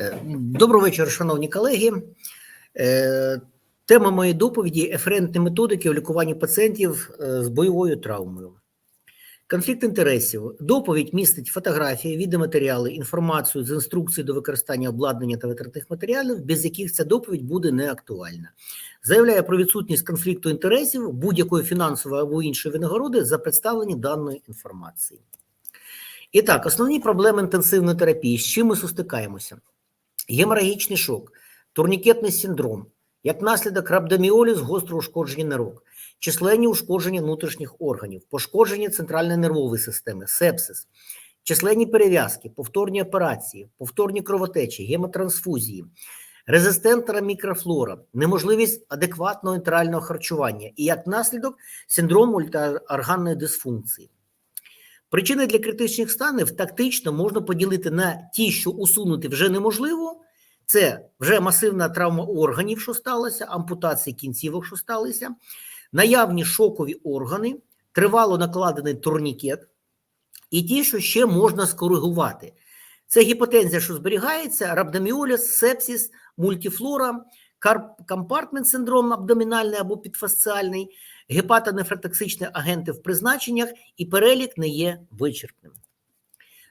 Е, Доброго вечора, шановні колеги. Е, Тема моєї доповіді еферентні методики у лікуванні пацієнтів е, з бойовою травмою. Конфлікт інтересів. Доповідь містить фотографії, відеоматеріали, інформацію з інструкції до використання обладнання та витратних матеріалів, без яких ця доповідь буде неактуальна. Заявляє про відсутність конфлікту інтересів будь-якої фінансової або іншої винагороди за представлення даної інформації. І так, основні проблеми інтенсивної терапії. З чим ми зустрікаємося? Геморагічний шок, турнікетний синдром, як наслідок рhabdomіоліз, гостро ушкодження нирок, численні ушкодження внутрішніх органів, пошкодження центральної нервової системи, сепсис, численні перев'язки, повторні операції, повторні кровотечі, гемотрансфузії, резистентна мікрофлора, неможливість адекватного інтерального харчування і як наслідок синдром мультиорганної дисфункції. Причини для критичних станів тактично можна поділити на ті, що усунути вже неможливо. Це вже масивна травма органів, що сталося, ампутації кінцівок, що сталися, наявні шокові органи, тривало накладений турнікет, і ті, що ще можна скоригувати. Це гіпотензія, що зберігається, рhabdomіоліз, сепсис, мультифлора, компартмент синдром абдомінальний або підфасціальний, гепатонефротоксичні агенти в призначеннях, і перелік не є вичерпним.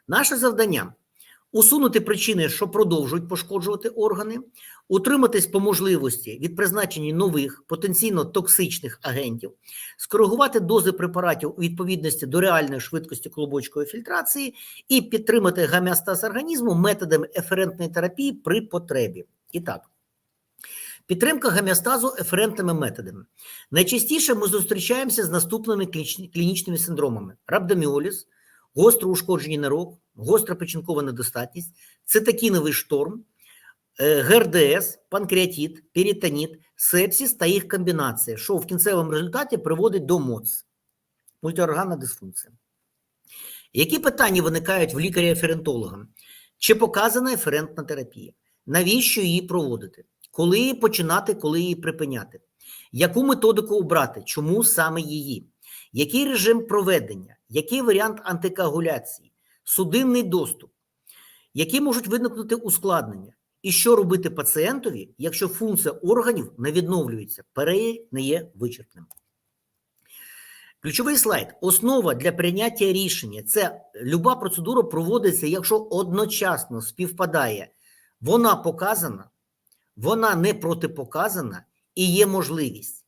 Наше завдання усунути причини, що продовжують пошкоджувати органи, утриматись по можливості від призначення нових потенційно токсичних агентів, скоригувати дози препаратів у відповідності до реальної швидкості клубочкової фільтрації і підтримати гомеостаз організму методами еферентної терапії при потребі. І так. Підтримка гомеостазу еферентними методами. Найчастіше ми зустрічаємося з наступними клінічними синдромами: рhabdomіоліз, гостро ушкодження нирок, гостра печінкова недостатність, цитокіновий шторм, ГРДС, панкреатит, перитоніт, сепсис та їх комбінація, що в кінцевому результаті приводить до МОЦ, мультиорганна дисфункція. Які питання виникають в лікаря-еферентолога? Чи показана еферентна терапія? Навіщо її проводити? Коли її починати, коли її припиняти? Яку методику обрати? Чому саме її? Який режим проведення? Який варіант антикоагуляції? Судинний доступ? Які можуть виникнути ускладнення? І що робити пацієнтові, якщо функція органів не відновлюється? Перелік не є вичерпним. Ключовий слайд. Основа для прийняття рішення це люба процедура проводиться, якщо одночасно співпадає, вона показана, вона не протипоказана і є можливість.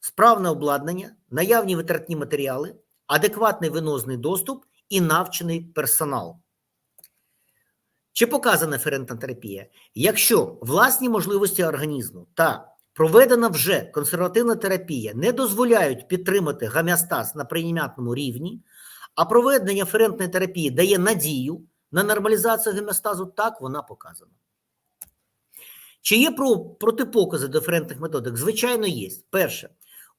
Справне обладнання, наявні витратні матеріали, адекватний винозний доступ і навчений персонал. Чи показана ферентна терапія? Якщо власні можливості організму та проведена вже консервативна терапія не дозволяють підтримати гомеостаз на прийнятному рівні, а проведення ферентної терапії дає надію на нормалізацію гомеостазу, так вона показана. Чи є протипокази до ферентних методик? Звичайно, є. Перше,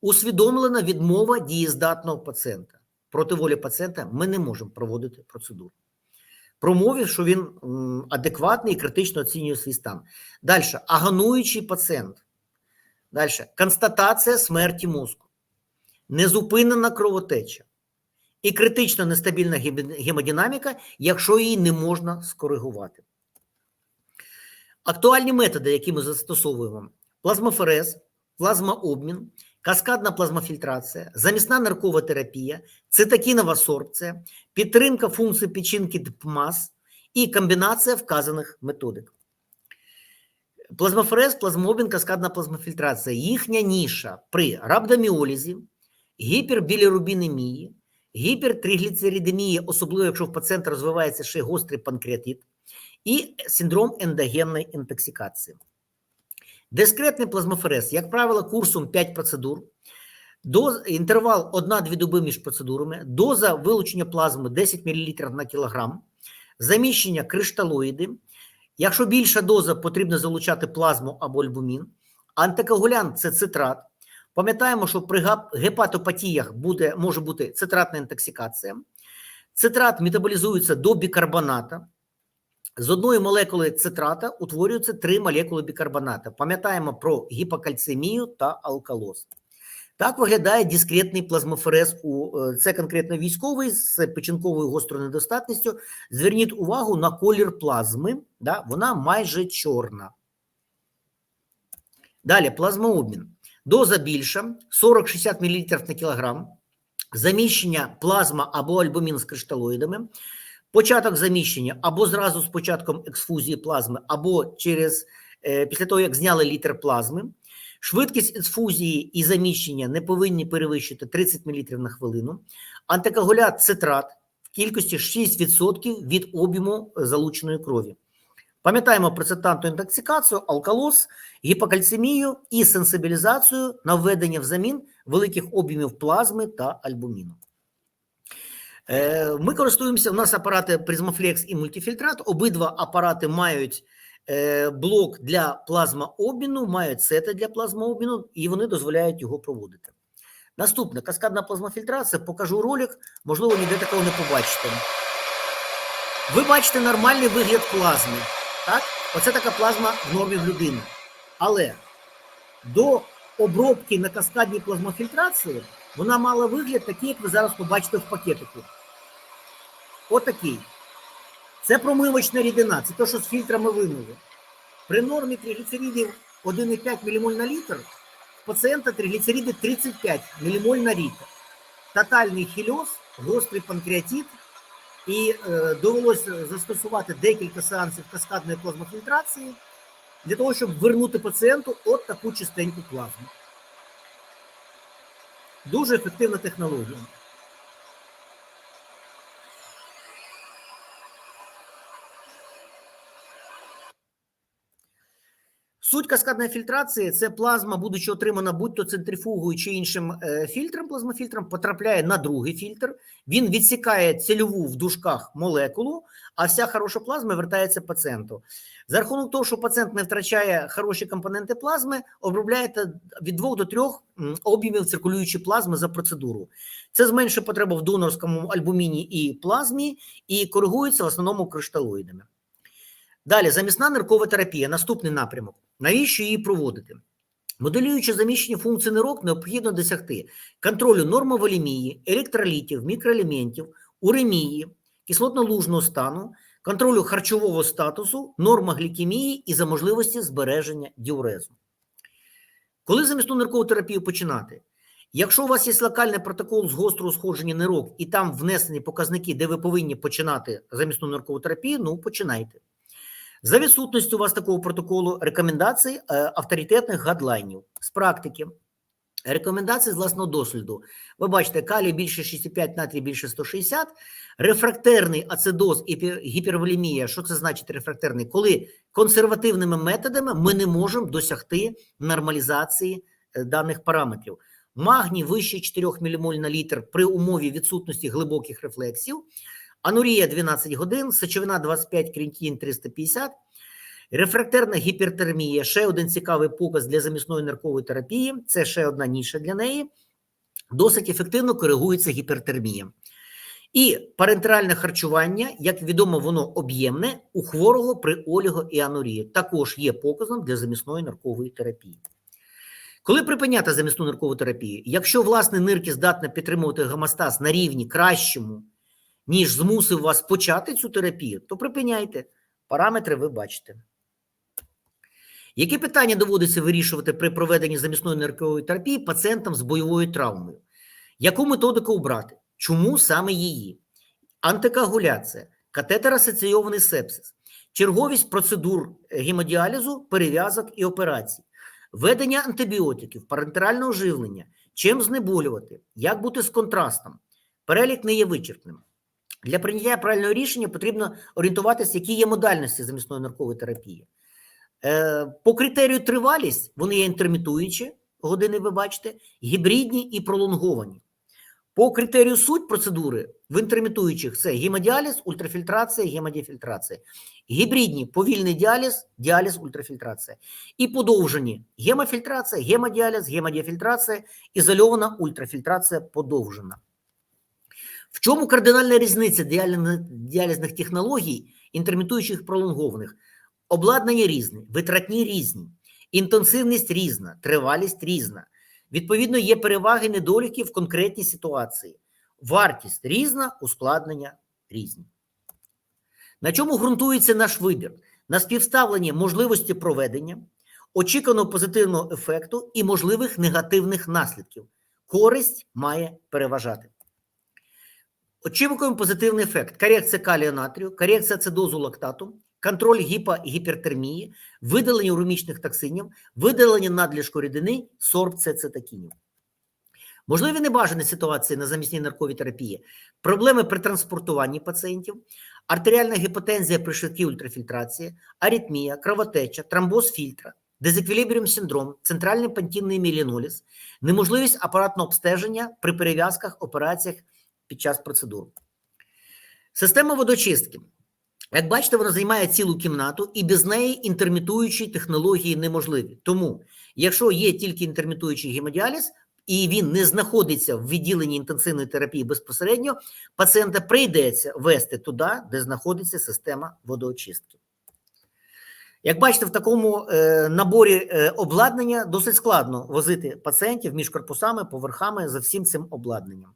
усвідомлена відмова дієздатного пацієнта. Проти волі пацієнта ми не можемо проводити процедуру. Промовив, що він адекватний і критично оцінює свій стан. Далі, агануючий пацієнт. Далі, констатація смерті мозку, незупинена кровотеча і критично нестабільна гемодинаміка, якщо її не можна скоригувати. Актуальні методи, які ми застосовуємо: плазмоферез, плазмообмін, каскадна плазмофільтрація, замісна наркова терапія, цитокінова сорбція, підтримка функції печінки ДПМАС і комбінація вказаних методик. Плазмоферез, плазмообмін, каскадна плазмофільтрація. Їхня ніша при рhabdomіолізі, гіпербілірубінемії, гіпертригліцеридемії, особливо якщо в пацієнта розвивається ще гострий панкреатит, і синдром ендогенної інтоксикації. Дискретний плазмоферез, як правило, курсом 5 процедур, доз, інтервал 1-2 доби між процедурами, доза вилучення плазми 10 мл на кілограм, заміщення кришталоїди. Якщо більша доза, потрібно залучати плазму або альбумін. Антикоагулянт – це цитрат. Пам'ятаємо, що при гепатопатіях буде, може бути цитратна інтоксикація. Цитрат метаболізується до бікарбоната. З одної молекули цитрата утворюються три молекули бікарбоната. Пам'ятаємо про гіпокальцемію та алкалоз. Так виглядає дискретний плазмоферез. У е, це конкретно військовий з печінковою гострою недостатністю. Зверніть увагу на колір плазми. Да? Вона майже чорна. Далі плазмообмін. Доза більша 40-60 мл на кілограм. Заміщення плазма або альбумін з кришталоїдами. Початок заміщення або зразу з початком ексфузії плазми, або через е, після того, як зняли літр плазми. Швидкість ексфузії і заміщення не повинні перевищити 30 мл на хвилину. Антикоагулят цитрат в кількості 6% від об'єму залученої крові. Пам'ятаємо про цитанту інтоксикацію, алкалоз, гіпокальцемію і сенсибілізацію на введення взамін великих об'ємів плазми та альбуміну. Е, Ми користуємося, у нас апарати Prismaflex і мультифільтрат. Обидва апарати мають е, блок для плазмообміну, мають сети для плазмообміну, і вони дозволяють його проводити. Наступне каскадна плазмофільтрація. Покажу ролик, можливо, ніде такого не побачите. Ви бачите нормальний вигляд плазми. Так? Оце така плазма в нормі в людини. Але до обробки на каскадній плазмофільтрації вона мала вигляд такий, як ви зараз побачите в пакетику. Отакий. Це промивочна рідина, це те, що з фільтрами вимили. При нормі тригліцеридів 1,5 ммоль на літр, пацієнта тригліцериди 35 ммоль на літр. Тотальний хільоз, гострий панкреатит, і е, довелося застосувати декілька сеансів каскадної плазмофільтрації для того, щоб вернути пацієнту от таку чистеньку плазму. Дуже ефективна технологія. Суть каскадної фільтрації це плазма, будучи отримана будь-то центрифугою чи іншим е, фільтром, плазмофільтром, потрапляє на другий фільтр. Він відсікає цільову в дужках молекулу, а вся хороша плазма вертається пацієнту. За рахунок того, що пацієнт не втрачає хороші компоненти плазми, обробляєте від 2 до 3 об'ємів циркулюючої плазми за процедуру. Це зменшує потребу в донорському альбуміні і плазмі і коригується в основному кришталоїдами. Далі, замісна ниркова терапія, наступний напрямок. Навіщо її проводити? Моделюючи заміщення функцій нирок, необхідно досягти контролю нормоволемії, електролітів, мікроелементів, уремії, кислотно-лужного стану, контролю харчового статусу, норма глікемії і за можливості збереження діурезу. Коли замісну ниркову терапію починати? Якщо у вас є локальний протокол з гострого сходження нирок і там внесені показники, де ви повинні починати замісну ниркову терапію, ну починайте. За відсутністю у вас такого протоколу рекомендацій е, авторитетних гадлайнів з практики. Рекомендації з власного досвіду. Ви бачите, калій більше 6,5, натрій більше 160, рефрактерний ацидоз і гіперволемія. Що це значить рефрактерний? Коли консервативними методами ми не можемо досягти нормалізації е, даних параметрів. Магній вище 4 ммоль на літр при умові відсутності глибоких рефлексів. Анурія 12 годин, сечовина 25, крінтін 350, рефрактерна гіпертермія ще один цікавий показ для замісної ниркової терапії. Це ще одна ніша для неї. Досить ефективно коригується гіпертермія. І парентеральне харчування, як відомо, воно об'ємне у хворого при оліго і анурії. Також є показом для замісної ниркової терапії. Коли припиняти замісну ниркову терапію, якщо власне нирки здатне підтримувати гомостаз на рівні кращому, ніж змусив вас почати цю терапію, то припиняйте. Параметри ви бачите. Які питання доводиться вирішувати при проведенні замісної ниркової терапії пацієнтам з бойовою травмою? Яку методику обрати? Чому саме її? Антикоагуляція, катетер-асоційований сепсис, черговість процедур гемодіалізу, перев'язок і операцій, введення антибіотиків, парентерального живлення, чим знеболювати, як бути з контрастом. Перелік не є вичерпним. Для прийняття правильного рішення потрібно орієнтуватися, які є модальності замісної наркової терапії. Е, По критерію тривалість вони є інтермітуючі, години ви бачите, гібридні і пролонговані. По критерію суть процедури в інтермітуючих це гемодіаліз, ультрафільтрація, гемодіфільтрація. Гібридні повільний діаліз, діаліз, ультрафільтрація. І подовжені гемофільтрація, гемодіаліз, гемодіфільтрація, ізольована ультрафільтрація подовжена. В чому кардинальна різниця діалізних технологій, інтермітуючих пролонгованих? Обладнання різне, витратні різні, інтенсивність різна, тривалість різна. Відповідно, є переваги недоліки в конкретній ситуації. Вартість різна, ускладнення різні. На чому ґрунтується наш вибір? На співставленні можливості проведення, очікуваного позитивного ефекту і можливих негативних наслідків. Користь має переважати. Очікуємо позитивний ефект: корекція калію натрію, корекція ацидозу лактату, контроль гіпогіпертермії, видалення урумічних токсинів, видалення надлишку рідини, сорбція цитокінів. Можливі небажані ситуації на замісній нарковій терапії, проблеми при транспортуванні пацієнтів, артеріальна гіпотензія при швидкій ультрафільтрації, аритмія, кровотеча, тромбоз фільтра, дезеквілібріум синдром, центральний пантінний міліноліз, неможливість апаратного обстеження при перев'язках, операціях під час процедур. Система водочистки. Як бачите, вона займає цілу кімнату, і без неї інтермітуючі технології неможливі. Тому, якщо є тільки інтермітуючий гемодіаліз, і він не знаходиться в відділенні інтенсивної терапії безпосередньо, пацієнта прийдеться вести туди, де знаходиться система водоочистки. Як бачите, в такому е, наборі е, обладнання досить складно возити пацієнтів між корпусами, поверхами за всім цим обладнанням.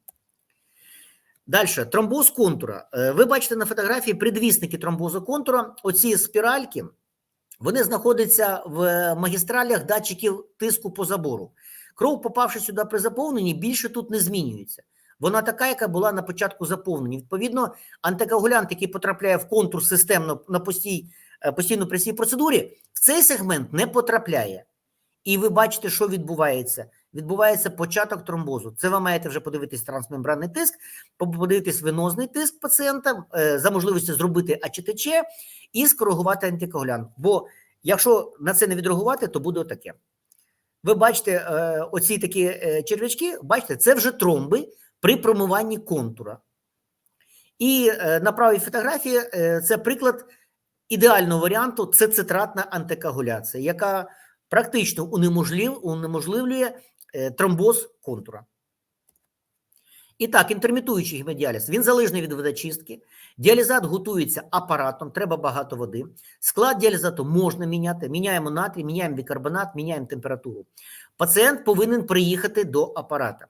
Далі, тромбоз контура. Е, ви бачите на фотографії предвісники тромбозу контура. Оці спіральки вони знаходяться в магістралях датчиків тиску по забору. Кров, попавши сюди при заповненні, більше тут не змінюється. Вона така, яка була на початку заповнення. Відповідно, антикоагулянт, який потрапляє в контур системно на постій, е, постійно при цій процедурі, в цей сегмент не потрапляє. І ви бачите, що відбувається. Відбувається початок тромбозу. Це ви маєте вже подивитись трансмембранний тиск, подивитись венозний тиск пацієнта, е, за можливості зробити АЧТЧ і скоригувати антикоагулянт. Бо якщо на це не відреагувати, то буде отаке. Ви бачите, е, оці такі е, червячки, бачите, це вже тромби при промиванні контура. І на правій фотографії це приклад ідеального варіанту це цитратна антикоагуляція, яка практично унеможлив, унеможливлює тромбоз контура. І так, інтермітуючий гемодіаліз, він залежний від водочистки. Діалізат готується апаратом, треба багато води. Склад діалізату можна міняти. Міняємо натрій, міняємо бікарбонат, міняємо температуру. Пацієнт повинен приїхати до апарата.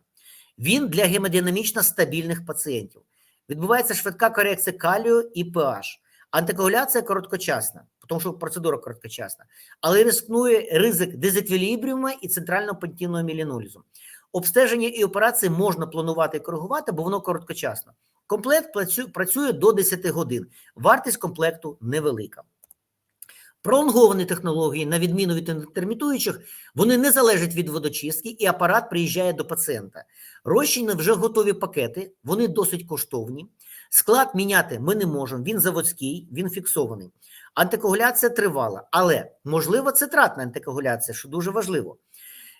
Він для гемодинамічно стабільних пацієнтів. Відбувається швидка корекція калію і pH. Антикоагуляція короткочасна, тому що процедура короткочасна, але рискнує ризик дезеквілібріума і центрального пантінного мілінолізу. Обстеження і операції можна планувати і коригувати, бо воно короткочасно. Комплект працює до 10 годин. Вартість комплекту невелика. Пролонговані технології, на відміну від інтермітуючих, вони не залежать від водочистки, і апарат приїжджає до пацієнта. Розчини вже готові пакети, вони досить коштовні. Склад міняти ми не можемо. Він заводський, він фіксований. Антикоагуляція тривала, але можливо цитратна антикоагуляція, що дуже важливо.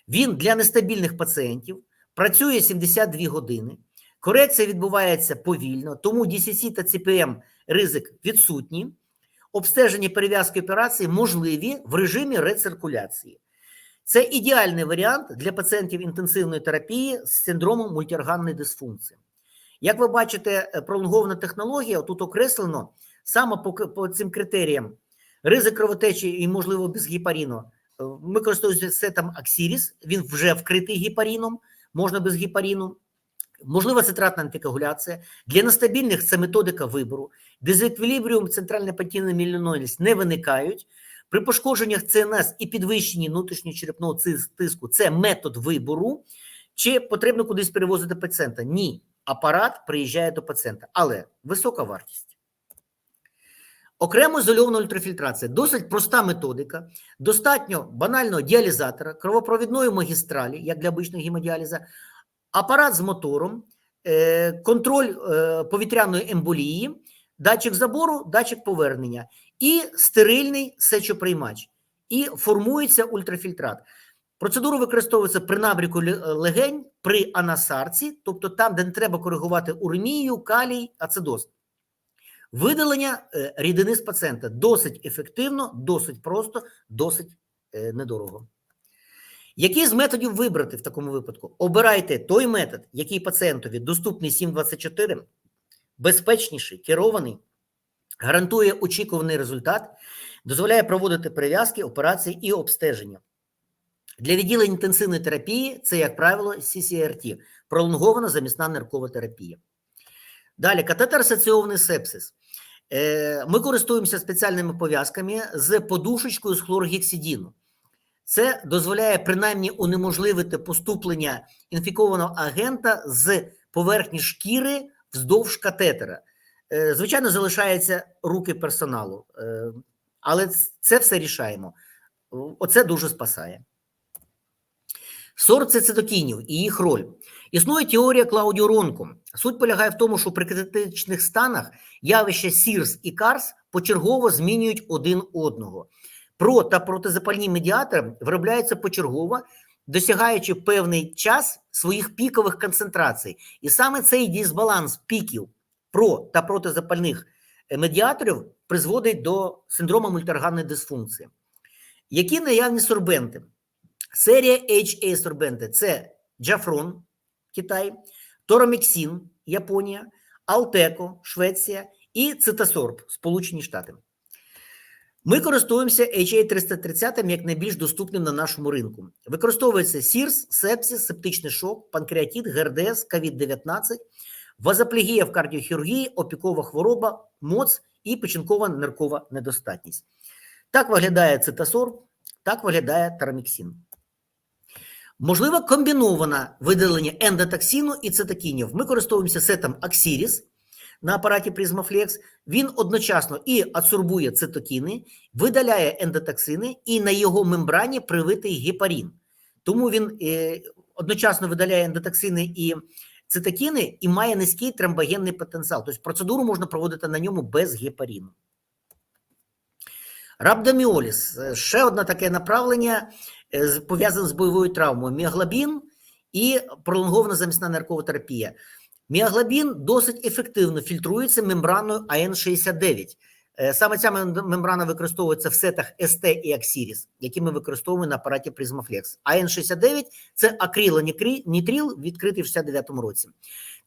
Він для нестабільних пацієнтів працює 72 години. Корекція відбувається повільно, тому DCC та CPM ризик відсутні. Обстеження перев'язки операції можливі в режимі рециркуляції. Це ідеальний варіант для пацієнтів інтенсивної терапії з синдромом мультиорганної дисфункції. Як ви бачите, е, пролонгована технологія тут окреслено саме по, по цим критеріям: ризик кровотечі і, можливо, без гіпаріну. Е, ми користуємося сетом Аксіріс, він вже вкритий гіпаріном, можна без гіпаріну. Можлива цитратна антикоагуляція. Для нестабільних це методика вибору. Дезеквілібріум, центральний патінний міліноліз не виникають. При пошкодженнях ЦНС і підвищенні внутрішньочерепного тиску це метод вибору. Чи потрібно кудись перевозити пацієнта? Ні. Апарат приїжджає до пацієнта, але висока вартість. Окремо ізольована ультрафільтрація досить проста методика, достатньо банального діалізатора, кровопровідної магістралі, як для обичного гемодіаліза, апарат з мотором, е, контроль е, повітряної емболії, датчик забору, датчик повернення і стерильний сечоприймач. І формується ультрафільтрат. Процедура використовується при набріку легень, при анасарці, тобто там, де не треба коригувати уремію, калій, ацидоз. Видалення е, рідини з пацієнта досить ефективно, досить просто, досить недорого. Який з методів вибрати в такому випадку? Обирайте той метод, який пацієнтові доступний 724, безпечніший, керований, гарантує очікуваний результат, дозволяє проводити перев'язки, операції і обстеження. Для відділень інтенсивної терапії це, як правило, CCRT – пролонгована замісна ниркова терапія. Далі катетер-асоційований сепсис. Е, Ми користуємося спеціальними пов'язками з подушечкою з хлоргексидіну. Це дозволяє принаймні унеможливити поступлення інфікованого агента з поверхні шкіри вздовж катетера. Е, Звичайно, залишаються руки персоналу, е, але це все рішаємо. Оце дуже спасає. Сорт цитокінів і їх роль. Існує теорія Клаудіо Ронко. Суть полягає в тому, що при критичних станах явища Сірс і Карс почергово змінюють один одного. Про та протизапальні медіатори виробляються почергово, досягаючи певний час своїх пікових концентрацій. І саме цей дисбаланс піків про та протизапальних медіаторів призводить до синдрому мультиорганної дисфункції. Які наявні сорбенти? Серія HA сорбенти це Джафрон, Китай, Тороміксін, Японія, Алтеко, Швеція і Цитасорб, Сполучені Штати. Ми користуємося HA330 як найбільш доступним на нашому ринку. Використовується СІРС, сепсис, септичний шок, панкреатит, ГРДС, COVID-19, вазоплегія в кардіохірургії, опікова хвороба, МОЦ і печінкова ниркова недостатність. Так виглядає цитасорб, так виглядає тараміксин. Можливо, комбіноване видалення ендотоксину і цитокінів. Ми користуємося сетом Axiris на апараті Prismaflex. Він одночасно і адсорбує цитокіни, видаляє ендотоксини, і на його мембрані привитий гепарин. Тому він е, одночасно видаляє ендотоксини і цитокіни і має низький тромбогенний потенціал. Тобто процедуру можна проводити на ньому без гепарину. Рабдоміоліз ще одне таке направлення пов'язане з бойовою травмою: міоглобін і пролонгована замісна наркова терапія. Міоглобін досить ефективно фільтрується мембраною АН69. Саме ця мембрана використовується в сетах СТ і Аксіріс, які ми використовуємо на апараті Prismaflex. АН69 це акрилонітрил, відкритий в 69-му році.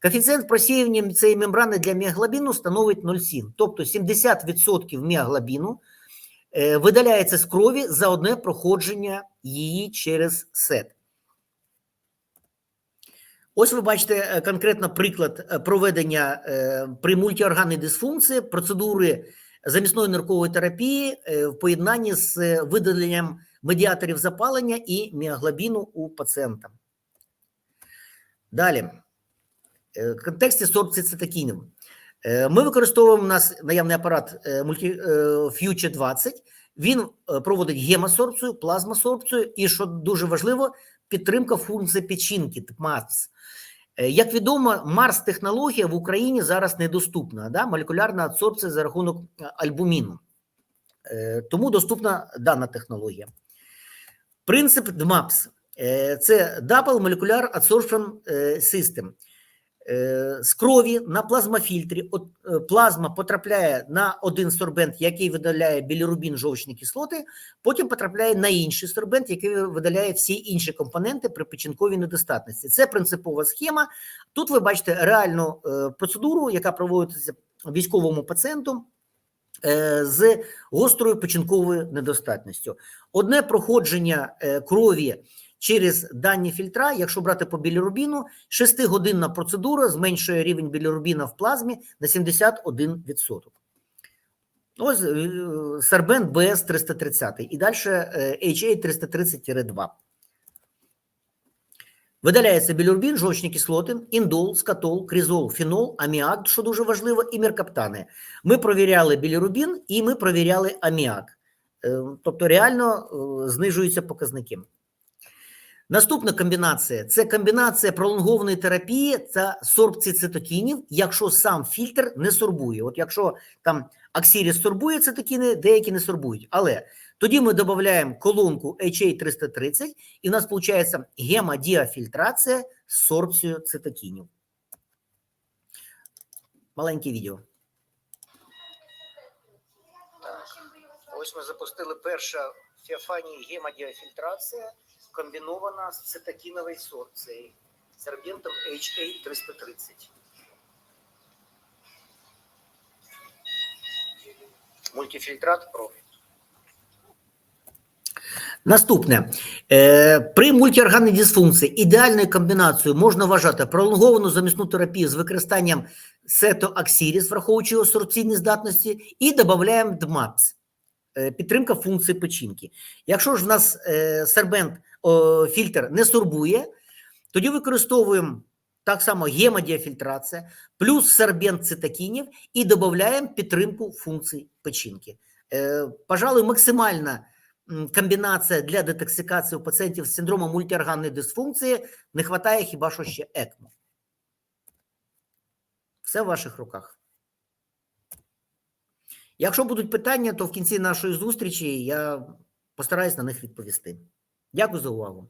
Коефіцієнт просіювання цієї мембрани для міоглобіну становить 0,7, тобто 70% міоглобіну видаляється з крові за одне проходження її через сет. Ось ви бачите конкретно приклад проведення при мультиорганній дисфункції процедури замісної ниркової терапії в поєднанні з видаленням медіаторів запалення і міоглобіну у пацієнта. Далі, в контексті сорбції цитокінів. Ми використовуємо у нас наявний апарат Future 20. Він проводить гемосорбцію, плазмосорбцію і, що дуже важливо, підтримка функції печінки, МАРС. Як відомо, Марс-технологія в Україні зараз недоступна, да? молекулярна адсорбція за рахунок альбуміну. Тому доступна дана технологія. Принцип ДМАПС – це Double Molecular Adsorption System. З крові на плазмофільтрі От, плазма потрапляє на один сорбент, який видаляє білірубін жовчні кислоти, потім потрапляє на інший сорбент, який видаляє всі інші компоненти при печінковій недостатності. Це принципова схема. Тут ви бачите реальну процедуру, яка проводиться військовому пацієнту з гострою печінковою недостатністю. Одне проходження крові через дані фільтра, якщо брати по білірубіну, 6-годинна процедура зменшує рівень білірубіна в плазмі на 71%. Ось Сарбен БС 330 і далі HA 330-2. Видаляється білірубін, жовчні кислоти, індол, скатол, крізол, фінол, аміак, що дуже важливо, і меркаптани. Ми провіряли білірубін і ми провіряли аміак. Тобто реально знижуються показники. Наступна комбінація це комбінація пролонгованої терапії та сорбції цитокінів, якщо сам фільтр не сорбує. От якщо там Аксіріс сорбує цитокіни, деякі не сорбують. Але тоді ми додаємо колонку HA330, і в нас виходить гемодіафільтрація з сорбцією цитокінів. Маленьке відео. Так. Ось ми запустили перша феофанії гемодіафільтрація комбінована з цитокіновою сорбцією сорбентом HA330. Мультифільтрат профіт. Наступне Е, при мультиорганній дисфункції ідеальною комбінацією можна вважати пролонговану замісну терапію з використанням сетоаксіріс, враховуючи його сорбційні здатності, і додаємо ДМАПС, е, підтримка функції печінки. Якщо ж в нас е, сербент фільтр не сорбує, тоді використовуємо так само гемодіафільтрація, плюс сорбент цитокінів і додаємо підтримку функцій печінки. Е, пожалуй, максимальна комбінація для детоксикації у пацієнтів з синдромом мультиорганної дисфункції не вистачає хіба що ще ЕКМО. Все в ваших руках. Якщо будуть питання, то в кінці нашої зустрічі я постараюсь на них відповісти. Дякую за увагу.